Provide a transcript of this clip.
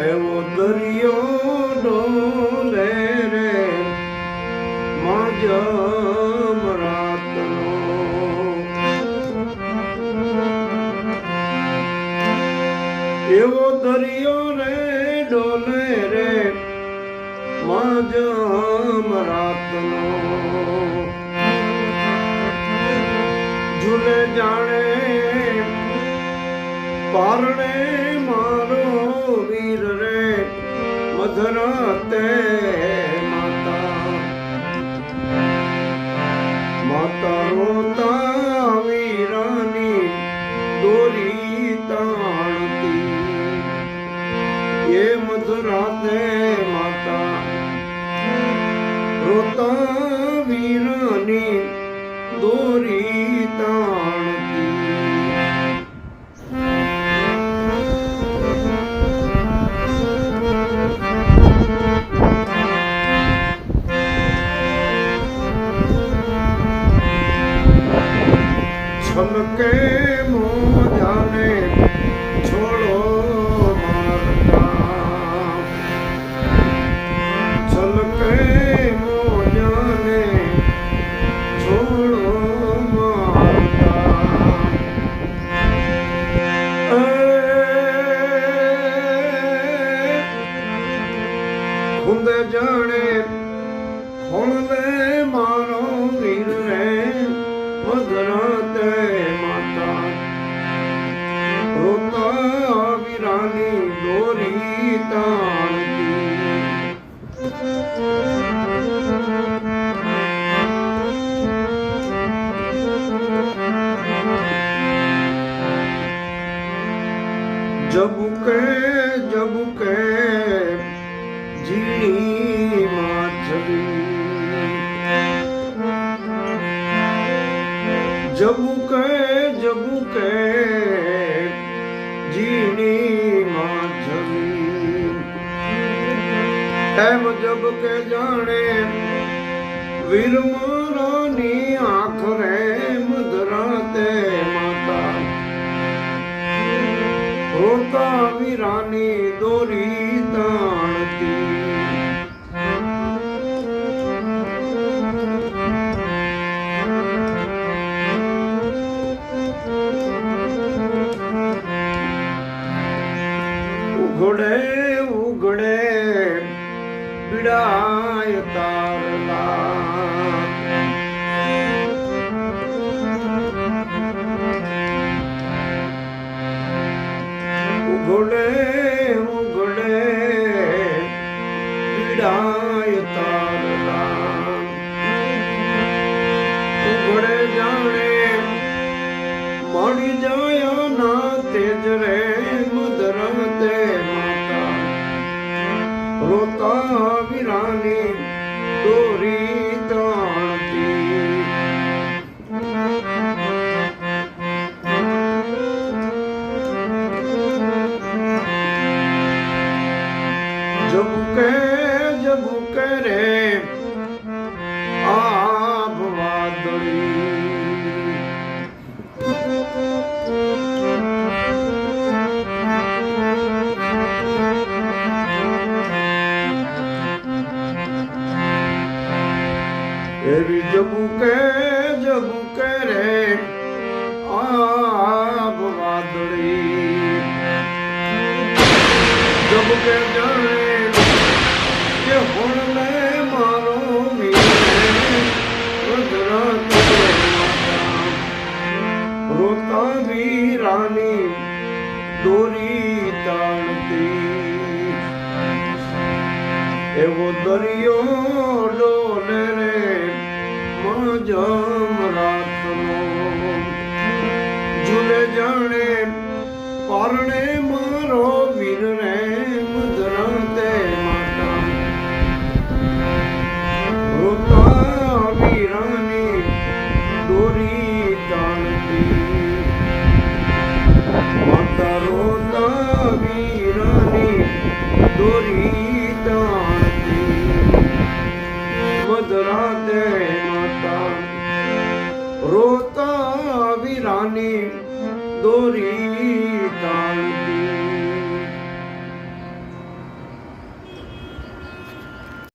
એવો દરિયો ડોલે રે માજમ રાતનો. એવો દરિયો રે ડોલે રે મજમ રાતનો. ઝૂલે જાણે, પારણે મારો રે મધરાતે માતા. માતા રોતા વીરાની દોરી તાણતી. એ મધરાતે માતા. રોતા વીરાની દોરી તાણતી. છલકે મોજાને છોડો મારતા છલકે મોજાને છોડો મારતા એ ખુંદ જાણે ખોળવે મારો વીર જબુકે જબુકે ઝીણી માછલી જબુકે જબુકે ઝીણી માછલી એમ જબકે જાણે વીર મારાની આંખ રોતા વીરાની દોરી તાણતી. ઉઘડે ઉઘડે બિડાય stand. એવી જબુકે જબુકે રે. આભ વાદળી. જબુકે જાણે કે હોણને મારો ગુજરાત રોતા વીરાની દોરી તાણતી એવો દરિયો ડોલે રે. જમ રાતનો. ઝૂલે જાણે પરણે મારો વીર રે મધરતે માતા. વીરાની દોરી તાણતી. માતા રોતા વીરાની દોરી તાણતી. মনে দরি কান্তি